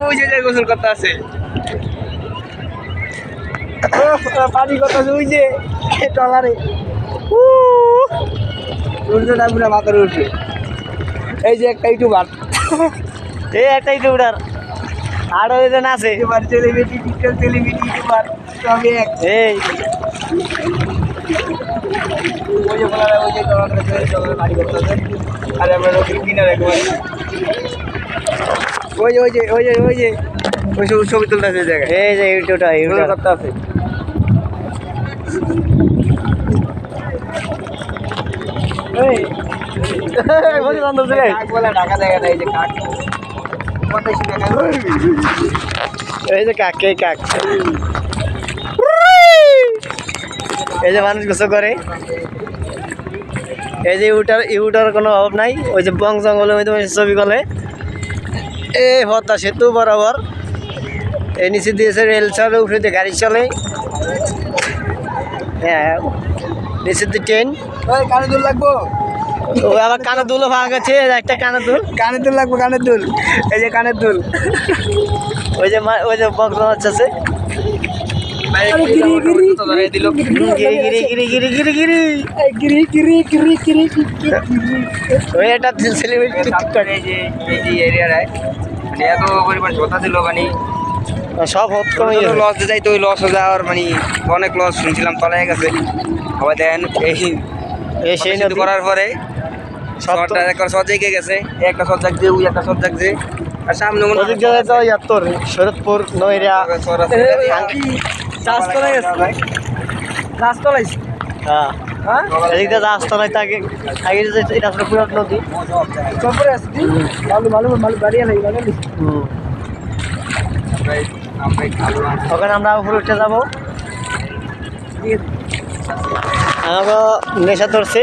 ওই যে যে গোসল করতে আছে। পানি কত যে টলারে না পুরো মাথার উঠবে এই যে একটা ইউটিউবার। এই একটা ইউটিউবার। আরও এজন আছে YouTuber celebrity TikTok celebrity YouTuber সবই এক। এই। ওই যে বলা ওই যে টলারে টলারে করতে আর আমরা কিনারে একবার ওই যে ওই যে ওই যে ওই যে। ওই সব ছবি তুলতে আছে জায়গায়। এই যে ইউটিউবটা ইউটিউব করতে আছে। এই। যে কাক এই কাক। এই যে মানুষ গোসল করে। এই যে ইউটার ইউটার কোনো অভাব নাই। ওই যে বং জঙ্গলের মধ্যে ছবি গলে এ হতা সেতু বরাবর এই নিচে দিয়েছে রেল চলে উঠে দিয়ে গাড়ি চলে হ্যাঁ নিচে আবার আছে একটা দুল দুল দুল দুল ওই যে ওই যে আছে সেলিব্রিটি মানে এত পরিমাণ ঝোতা ছিল মানে সব হত লস যাই তো ওই লস হয়ে যাওয়ার মানে অনেক লস শুনছিলাম তলায় গেছে। আবার দেখেন এই এই সেই করার পরে শহরটা একটা গিয়ে গেছে একটা সজ্জা যে ওই একটা সজ্জা যে আর সামনে মনে দিয়ে তো ইয়ার তোর শরৎপুর নৈরা চাষ করা গেছে রাস্তা তলাইছে হ্যাঁ। হ্যাঁ? এদিক দিয়ে আসতো না আগে আগে এটা আসলে পুরো নদী। চম্পরে আসছি। মালু ভালো ভালো বাড়িয়া ওখানে আমরা উপরে উঠে যাব। আমরা নেশা ধরছি।